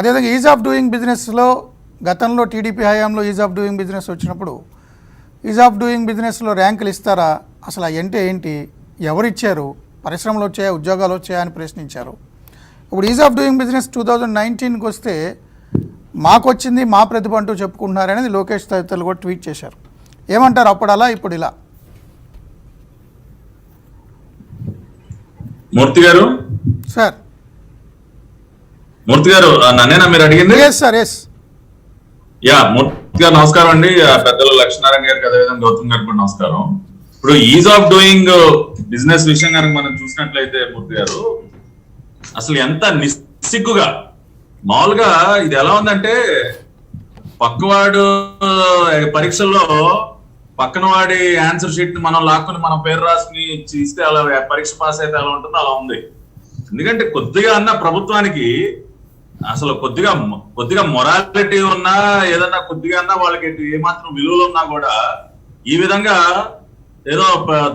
అదేవిధంగా is of doing బిజినెస్లో గతంలో టీడీపీ హయాంలో ఈజ్ ఆఫ్ డూయింగ్ బిజినెస్ వచ్చినప్పుడు ఈజ్ ఆఫ్ డూయింగ్ బిజినెస్లో ర్యాంకులు ఇస్తారా? అసలు అంటే ఏంటి? ఎవరు ఇచ్చారు పరిశ్రమలు వచ్చాయా? ఉద్యోగాలు వచ్చాయా? అని ప్రశ్నించారు. ఇప్పుడు ease of doing business two thousand నైన్టీన్కి వస్తే మాకు వచ్చింది మా ప్రతిభ అంటూ చెప్పుకుంటున్నారు అనేది లోకేష్ తదితరులు కూడా ట్వీట్ చేశారు. ఏమంటారు అప్పుడు అలా ఇప్పుడు ఇలా మూర్తి గారు? సార్. మూర్తి గారు నన్నేనా మీరు అడిగింది? Yes sir yes yeah Murthy గారు నమస్కారం అండి. పెద్దలు లక్ష్మీనారాయణ గారికి అదేవిధంగా గౌతమ్ గారికి కూడా నమస్కారం. ఇప్పుడు ఈజ్ ఆఫ్ డూయింగ్ బిజినెస్ విషయం కనుక మనం చూసినట్లయితే మూర్తి గారు అసలు ఎంత నిస్సిగ్గుగా మామూలుగా ఇది ఎలా ఉందంటే పక్కవాడు పరీక్షల్లో పక్కన వాడి ఆన్సర్ షీట్ని మనం లాక్కుని మనం పేరు రాసుకుని ఇస్తే అలా పరీక్ష పాస్ అయితే ఎలా ఉంటుందో అలా ఉంది. ఎందుకంటే కొద్దిగా అన్న ప్రభుత్వానికి అసలు కొద్దిగా కొద్దిగా మొరాలిటీ ఉన్నా ఏదన్నా కొద్దిగా అన్నా వాళ్ళకి ఏమాత్రం విలువలు ఉన్నా కూడా ఈ విధంగా ఏదో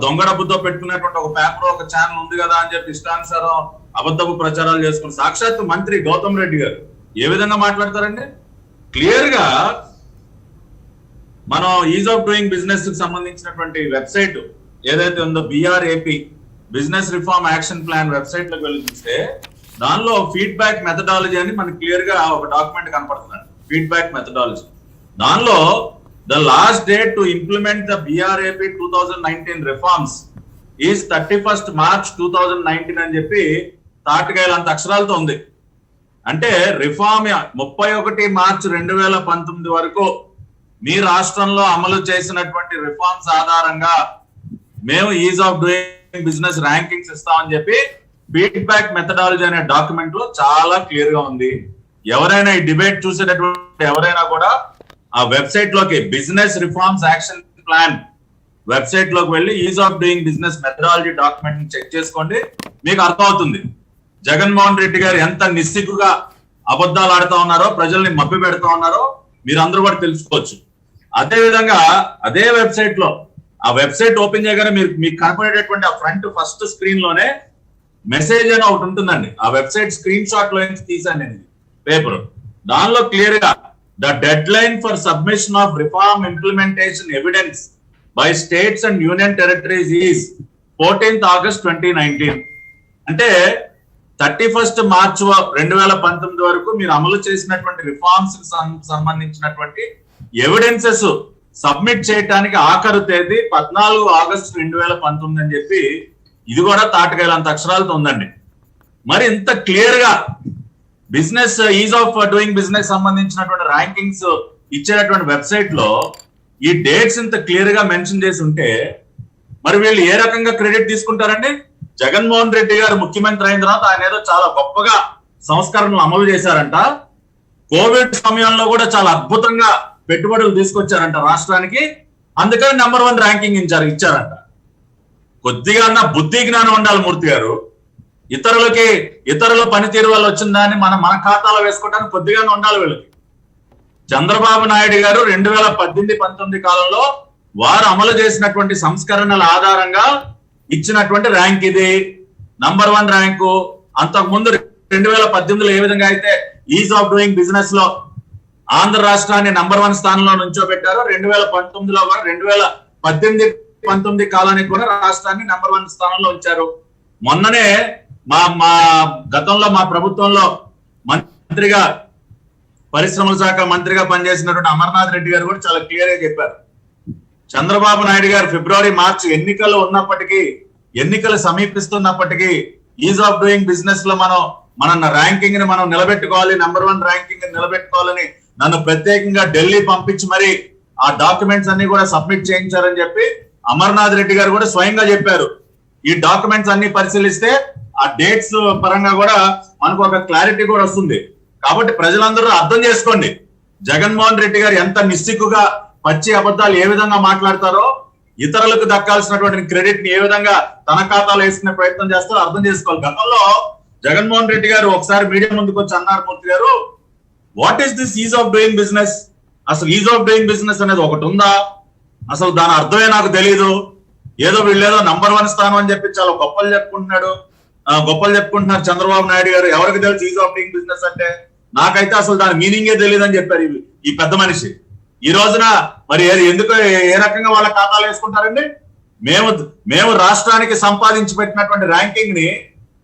దొంగ డబ్బుతో పెట్టుకున్నటువంటి ఒక పేపర్ ఒక ఛానల్ ఉంది కదా అని చెప్పి ఇష్టానుసారం అబద్ధపు ప్రచారాలు చేసుకుని సాక్షాత్ మంత్రి గౌతమ్ రెడ్డి గారు ఏ విధంగా మాట్లాడతారండి? క్లియర్గా మనం ఈజ్ ఆఫ్ డూయింగ్ బిజినెస్కి సంబంధించినటువంటి వెబ్సైట్ ఏదైతే ఉందో BRAP business reform action plan వెబ్సైట్లోకి వెళ్ళి చూస్తే దానిలో ఫీడ్బ్యాక్ మెథడాలజీ అని మనకి క్లియర్గా ఒక డాక్యుమెంట్ కనపడుతుంది ఫీడ్బ్యాక్ మెథడాలజీ దానిలో the last date to implement the BRAP two thousand nineteen reforms is thirty first March two thousand nineteen అని చెప్పి తాటికాయలంత అక్షరాలతో ఉంది. అంటే రిఫార్మ్ ముప్పై ఒకటి మార్చ్ రెండు వేల పంతొమ్మిది వరకు మీ రాష్ట్రంలో అమలు చేసినటువంటి రిఫార్మ్స్ ఆధారంగా మేము ease of doing business rankings ఇస్తామని చెప్పి ఫీడ్బ్యాక్ మెథడాలజీ అనే డాక్యుమెంట్లో చాలా క్లియర్గా ఉంది. ఎవరైనా ఈ డిబేట్ చూసేటటువంటి ఎవరైనా కూడా ఆ వెబ్సైట్లోకి బిజినెస్ రిఫార్మ్స్ యాక్షన్ ప్లాన్ వెబ్సైట్లోకి వెళ్ళి ease of doing business methodology document check చేసుకోండి. మీకు అర్థమవుతుంది. జగన్మోహన్ రెడ్డి గారు ఎంత నిస్సిగ్గుగా అబద్ధాలు ఆడుతా ఉన్నారో ప్రజల్ని మభ్య పెడతా ఉన్నారో మీరు అందరూ కూడా తెలుసుకోవచ్చు. అదే విధంగా అదే వెబ్సైట్లో ఆ వెబ్సైట్ ఓపెన్ చేయగానే మీరు మీకు కనపడేటటువంటి ఆ ఫ్రంట్ ఫస్ట్ స్క్రీన్లోనే మెసేజ్ అని ఒకటి ఉంటుందండి. ఆ వెబ్సైట్ స్క్రీన్ షాట్లో నుంచి తీసాను నేను పేపర్ దానిలో క్లియర్గా the deadline for submission of reform implementation evidence by states and union territories is fourteenth August twenty nineteen అంటే థర్టీ ఫస్ట్ మార్చ్ రెండు వేల పంతొమ్మిది వరకు మీరు అమలు చేసినటువంటి రిఫార్మ్స్ సం- సంబంధించినటువంటి ఎవిడెన్సెస్ సబ్మిట్ చేయడానికి ఆఖరు తేదీ పద్నాలుగు ఆగస్టు రెండు వేల పంతొమ్మిది అని చెప్పి ఇది కూడా తాటకాయలంత అక్షరాలతో ఉందండి. మరి ఇంత క్లియర్గా business ease of doing business సంబంధించినటువంటి ర్యాంకింగ్స్ ఇచ్చేటటువంటి వెబ్సైట్లో ఈ డేట్స్ ఇంత క్లియర్గా మెన్షన్ చేసి ఉంటే మరి వీళ్ళు ఏ రకంగా క్రెడిట్ తీసుకుంటారండి? జగన్మోహన్ రెడ్డి గారు ముఖ్యమంత్రి అయిన తర్వాత ఆయన ఏదో చాలా గొప్పగా సంస్కరణలు అమలు చేశారంట. కోవిడ్ సమయంలో కూడా చాలా అద్భుతంగా పెట్టుబడులు తీసుకొచ్చారంట రాష్ట్రానికి. అందుకని నెంబర్ వన్ ర్యాంకింగ్ ఇచ్చారు ఇచ్చారంట. కొద్దిగా అన్న బుద్ధి జ్ఞానం ఉండాలి మూర్తి గారు. ఇతరులకి ఇతరుల పనితీరు వల్ల వచ్చిన దాన్ని మనం మన ఖాతాలో వేసుకోవడానికి కొద్దిగానే ఉండాలి వీళ్ళకి. చంద్రబాబు నాయుడు గారు రెండు వేల పద్దెనిమిది పంతొమ్మిది కాలంలో వారు అమలు చేసినటువంటి సంస్కరణల ఆధారంగా ఇచ్చినటువంటి ర్యాంక్ ఇది. Number one rank. అంతకు ముందు రెండు వేల పద్దెనిమిదిలో ఏ విధంగా అయితే ఈజ్ ఆఫ్ డూయింగ్ బిజినెస్లో ఆంధ్ర రాష్ట్రాన్ని నంబర్ వన్ స్థానంలో నుంచోబెట్టారు రెండు వేల పంతొమ్మిదిలో కూడా రెండు వేల పద్దెనిమిది పంతొమ్మిది కాలానికి కూడా రాష్ట్రాన్ని నెంబర్ వన్ స్థానంలో ఉంచారు. మొన్ననే మా మా గతంలో మా ప్రభుత్వంలో మంత్రిగా పరిశ్రమల శాఖ మంత్రిగా పనిచేసినటువంటి అమర్నాథ్ రెడ్డి గారు కూడా చాలా క్లియర్గా చెప్పారు. చంద్రబాబు నాయుడు గారు ఫిబ్రవరి మార్చి ఎన్నికలు ఉన్నప్పటికీ ఎన్నికలు సమీపిస్తున్నప్పటికీ ఈజ్ ఆఫ్ డూయింగ్ బిజినెస్లో మనం మన ర్యాంకింగ్ని మనం నిలబెట్టుకోవాలి నెంబర్ వన్ ర్యాంకింగ్ నిలబెట్టుకోవాలని నన్ను ప్రత్యేకంగా ఢిల్లీ పంపించి మరి ఆ డాక్యుమెంట్స్ అన్ని కూడా సబ్మిట్ చేయించారని చెప్పి అమర్నాథ్ రెడ్డి గారు కూడా స్వయంగా చెప్పారు. ఈ డాక్యుమెంట్స్ అన్ని పరిశీలిస్తే ఆ డేట్స్ పరంగా కూడా మనకు ఒక క్లారిటీ కూడా వస్తుంది. కాబట్టి ప్రజలందరూ అర్థం చేసుకోండి. జగన్మోహన్ రెడ్డి గారు ఎంత నిస్సిగ్గుగా పచ్చి అబద్ధాలు ఏ విధంగా మాట్లాడతారో ఇతరులకు దక్కాల్సినటువంటి క్రెడిట్ని ఏ విధంగా తన ఖాతాలో వేసుకునే ప్రయత్నం చేస్తారో అర్థం చేసుకోవాలి. గతంలో జగన్మోహన్ రెడ్డి గారు ఒకసారి మీడియా ముందుకు వచ్చి అన్నారు మూర్తి గారు what is this ease of doing business అసలు ఈజ్ ఆఫ్ డూయింగ్ బిజినెస్ అనేది ఒకటి ఉందా? అసలు దాని అర్థమే నాకు తెలియదు ఏదో వీళ్ళేదో నంబర్ వన్ స్థానం అని చెప్పి చాలా గొప్పలు చెప్పుకుంటున్నాడు. గొప్పలు చెప్పుకుంటున్నారు చంద్రబాబు నాయుడు గారు. ఎవరికి తెలుసు ఈజ్ ఆఫ్ డూయింగ్ బిజినెస్ అంటే? నాకైతే అసలు దాని మీనింగే తెలియదు అని చెప్పారు ఈ- ఈ పెద్ద మనిషి. ఈ రోజున మరి ఏ- ఎందుకు ఏ- ఏ రకంగా వాళ్ళ ఖాతాలు వేసుకుంటారండి? మేము మేము రాష్ట్రానికి సంపాదించి పెట్టినటువంటి ర్యాంకింగ్ని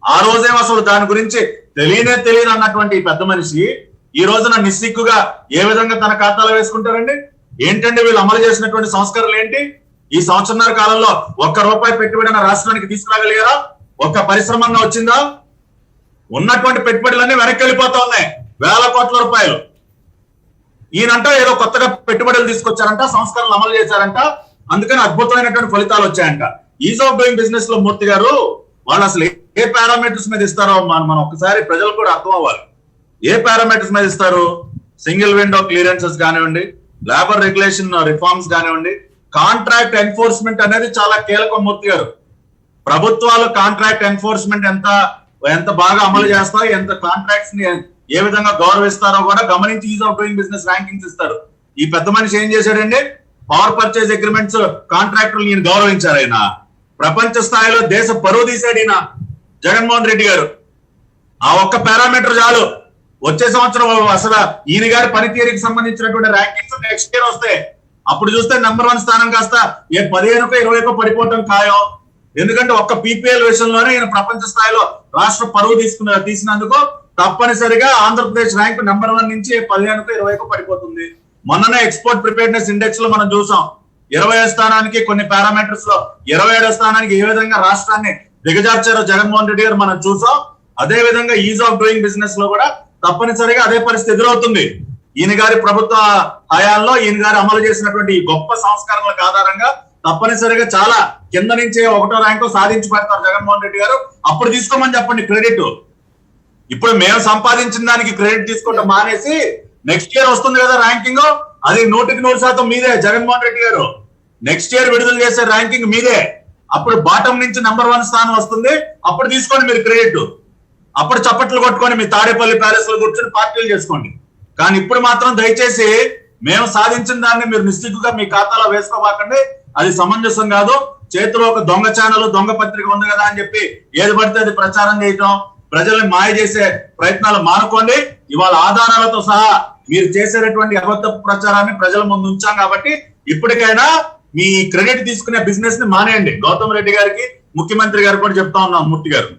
ఆ రోజే అసలు దాని గురించి తెలియనే తెలియదు అన్నటువంటి ఈ పెద్ద మనిషి ఈ రోజున నిస్సిగ్గుగా ఏ విధంగా తన ఖాతాలో వేసుకుంటారండి? ఏంటంటే వీళ్ళు అమలు చేసినటువంటి సంస్కరణలు ఏంటి? ఈ సంవత్సరాల కాలంలో ఒక్క రూపాయి పెట్టుబడి రాష్ట్రానికి తీసుకురాగలిగారా? ఒక్క పరిశ్రమంగా వచ్చిందా? ఉన్నటువంటి పెట్టుబడులన్నీ వెనక్కి వెళ్ళిపోతా ఉన్నాయి. వేల కోట్ల రూపాయలు. ఈయనంట ఏదో కొత్తగా పెట్టుబడులు తీసుకొచ్చారంట సంస్కరణలు అమలు చేశారంట. అందుకని అద్భుతమైనటువంటి ఫలితాలు వచ్చాయంట. ఈజ్ ఆఫ్ డూయింగ్ బిజినెస్లో మూర్తి గారు వాళ్ళు అసలు ఏ పారామీటర్స్ మీద ఇస్తారో మనం మనం ఒకసారి ప్రజలు కూడా అర్థం అవ్వాలి. ఏ పారామీటర్స్ మీద ఇస్తారు? సింగిల్ విండో క్లియరెన్సెస్ కానివ్వండి లేబర్ రెగ్యులేషన్ రిఫార్మ్స్ కానివ్వండి. కాంట్రాక్ట్ ఎన్ఫోర్స్మెంట్ అనేది చాలా కీలకం మూర్తి గారు. ప్రభుత్వాలు కాంట్రాక్ట్ ఎన్ఫోర్స్మెంట్ ఎంత ఎంత బాగా అమలు చేస్తారో ఎంత కాంట్రాక్ట్స్ని ఏ విధంగా గౌరవిస్తారో కూడా గమనించి ease of doing business rankings ఇస్తారు. ఈ పెద్ద మనిషి ఏం చేశాడండి? పవర్ పర్చేజ్ అగ్రిమెంట్స్ కాంట్రాక్టులు ఈయన గౌరవించారు ఆయన. ప్రపంచ స్థాయిలో దేశ పరువు తీశాడు ఈయన. జగన్మోహన్ రెడ్డి గారు. ఆ ఒక్క పారామీటర్ చాలు. వచ్చే సంవత్సరం అసలు ఈయన గారి పనితీరుకి సంబంధించినటువంటి ర్యాంకింగ్స్ నెక్స్ట్ ఇయర్ వస్తాయి. అప్పుడు చూస్తే నెంబర్ వన్ స్థానం కాస్త ఏ పదిహేనుకో ఇరవైకో పడిపోవటం ఖాయం. ఎందుకంటే ఒక్క పీపీఎల్ విషయంలోనే ఈయన ప్రపంచ స్థాయిలో రాష్ట్ర పరువు తీసుకున్న తీసినందుకు తప్పనిసరిగా ఆంధ్రప్రదేశ్ ర్యాంక్ నెంబర్ వన్ నుంచి పదిహేనుకో ఇరవైకో పడిపోతుంది. మొన్ననే ఎక్స్పోర్ట్ ప్రిపేర్నెస్ ఇండెక్స్లో మనం చూసాం. ఇరవై స్థానానికి కొన్ని పారామీటర్స్లో ఇరవై ఏడో స్థానానికి ఏ విధంగా రాష్ట్రాన్ని దిగజార్చారో జగన్మోహన్ రెడ్డి గారు మనం చూసాం. అదే విధంగా ఈజ్ ఆఫ్ డూయింగ్ బిజినెస్లో కూడా తప్పనిసరిగా అదే పరిస్థితి ఎదురవుతుంది. ఈయన గారి ప్రభుత్వ హయాంలో ఈయన గారు అమలు చేసినటువంటి గొప్ప సంస్కరణలకు ఆధారంగా తప్పనిసరిగా చాలా కింద నుంచే ఒకటో ర్యాంకు సాధించి పెడతారు జగన్మోహన్ రెడ్డి గారు. అప్పుడు తీసుకోమని చెప్పండి క్రెడిట్. ఇప్పుడు మేము సంపాదించిన దానికి క్రెడిట్ తీసుకోవడం మానేసి నెక్స్ట్ ఇయర్ వస్తుంది కదా ర్యాంకింగ్. అది నూటికి నూరు శాతం మీదే జగన్మోహన్ రెడ్డి గారు. నెక్స్ట్ ఇయర్ విడుదల చేసే ర్యాంకింగ్ మీదే. అప్పుడు బాటం నుంచి నెంబర్ వన్ స్థానం వస్తుంది. అప్పుడు తీసుకోండి మీరు క్రెడిట్. అప్పుడు చప్పట్లు కొట్టుకొని మీ తాడేపల్లి ప్యాలెస్లో కూర్చొని పార్టీలు చేసుకోండి. కానీ ఇప్పుడు మాత్రం దయచేసి మేము సాధించిన దాన్ని మీరు నిశ్చితుగా మీ ఖాతాలో వేసుకోబాకండి. అది సమంజసం కాదు. చేతిలో ఒక దొంగ ఛానల్ దొంగ పత్రిక ఉంది కదా అని చెప్పి ఏది పడితే అది ప్రచారం చేయటం ప్రజల్ని మాయ చేసే ప్రయత్నాలు మానుకోండి. ఇవాళ ఆధారాలతో సహా మీరు చేసేటటువంటి అబద్ధ ప్రచారాన్ని ప్రజల ముందు ఉంచాం కాబట్టి ఇప్పటికైనా మీ క్రెడిట్ తీసుకునే బిజినెస్ని మానేయండి. గౌతమ్ రెడ్డి గారికి ముఖ్యమంత్రి గారు కూడా చెప్తా ఉన్నాం మూర్తి గారు.